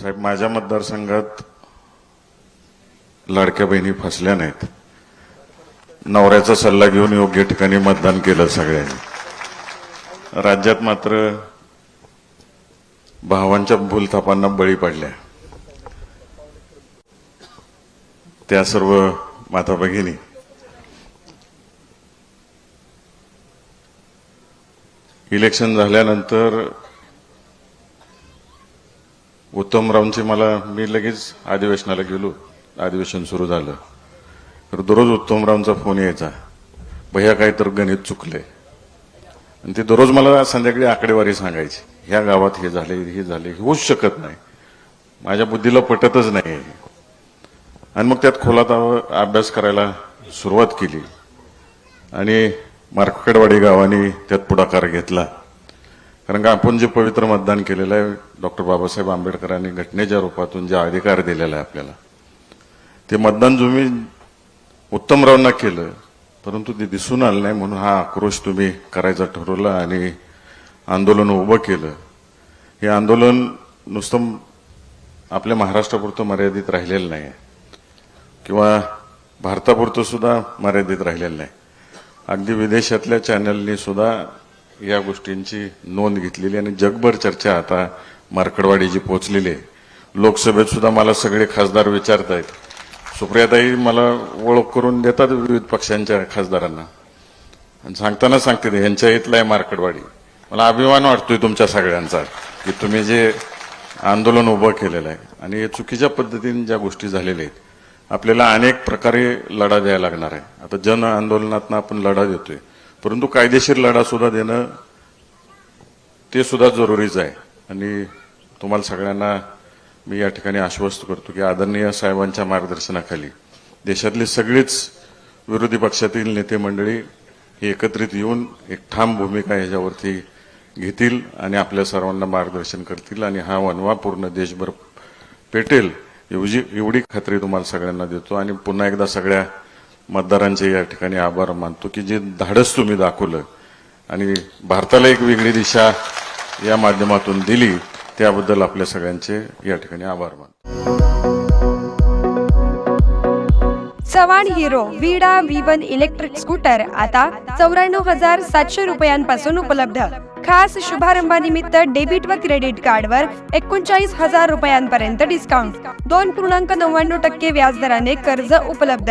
साहेब माझ्या मतदारसंघात लाडक्या बहिणी फसल्या नाहीत. नवऱ्याचा सल्ला घेऊन योग्य ठिकाणी मतदान केलं सगळ्यांनी. राज्यात मात्र भावांच्या भूलथापांना बळी पडल्या. त्या सर्व माता भगिनी इलेक्शन झाल्यानंतर उत्तमरावची मला मी लगेच अधिवेशनाला गेलो. अधिवेशन सुरू झालं. तर दररोज उत्तमरावचा फोन यायचा. भैया काय तर गणित चुकले आणि ते दररोज मला संध्याकाळी आकडेवारी सांगायची. ह्या गावात हे झाले हे झाले हे होऊच शकत नाही. माझ्या बुद्धीला पटतच नाही आणि मग त्यात खोलात अभ्यास करायला सुरुवात केली. आणि मार्केटवाडी गावाने त्यात पुढाकार घेतला. कारण का आपण जे पवित्र मतदान केलेलं आहे डॉक्टर बाबासाहेब आंबेडकरांनी घटनेच्या रूपातून जे अधिकार दिलेला आहे आपल्याला ते मतदान तुम्ही उत्तमरावांना केलं परंतु ते दिसून आलं नाही म्हणून हा आक्रोश तुम्ही करायचा ठरवला आणि आंदोलन उभं केलं. हे आंदोलन नुसतं आपल्या महाराष्ट्रापुरतं मर्यादित राहिलेलं नाही. किंवा भारतापुरतं सुद्धा मर्यादित राहिलेलं नाही. अगदी विदेशातल्या चॅनलनी सुद्धा या गोष्टींची नोंद घेतलेली आणि जगभर चर्चा आता मार्कडवाडी जी पोहोचलेली आहे. लोकसभेत सुद्धा मला सगळे खासदार विचारतायत सुप्रियाताई मला ओळख करून देतात विविध पक्षांच्या खासदारांना. आणि सांगताना सांगते ते, ह्यांच्या इथला आहे मार्कडवाडी. मला अभिमान वाटतोय तुमच्या सगळ्यांचा की तुम्ही जे आंदोलन उभं केलेलं आहे आणि हे चुकीच्या पद्धतीने ज्या गोष्टी झालेल्या आहेत आपल्याला अनेक प्रकारे लढा द्यायला लागणार आहे. आता जन आंदोलनातनं आपण लढा देतोय. परंतु कायदेशीर लढा सुद्धा देणं ते सुद्धा जरुरीच आहे. आणि तुम्हाला सगळ्यांना मी या ठिकाणी आश्वस्त करतो की आदरणीय साहेबांच्या मार्गदर्शनाखाली देशातली सगळीच विरोधी पक्षातील नेते मंडळी ही एकत्रित येऊन एक ठाम भूमिका ह्याच्यावरती घेतील आणि आपल्या सर्वांना मार्गदर्शन करतील आणि हा वनवा पूर्ण देशभर पेटेल एवढी एवढी खात्री तुम्हाला सगळ्यांना देतो. आणि पुन्हा एकदा सगळ्या मतदारांचे या ठिकाणी आभार मानतो की जे धाडस तुम्ही दाखवलं आणि भारताला एक वेगळी दिशा या माध्यमातून दिली त्याबद्दल आपल्या सगळ्यांचे या ठिकाणी आभार मानतो. Chavan Hero Vida V one electric scooter आता चौऱ्याण्णव हजार सातशे रुपयांपासून उपलब्ध. खास शुभारंभानिमित्त डेबिट व क्रेडिट कार्डवर एकोणचाळीस हजार रुपयांपर्यंत डिस्काउंट दोन पूर्णांक नव्याण्णव टक्के व्याजदराने कर्ज उपलब्ध.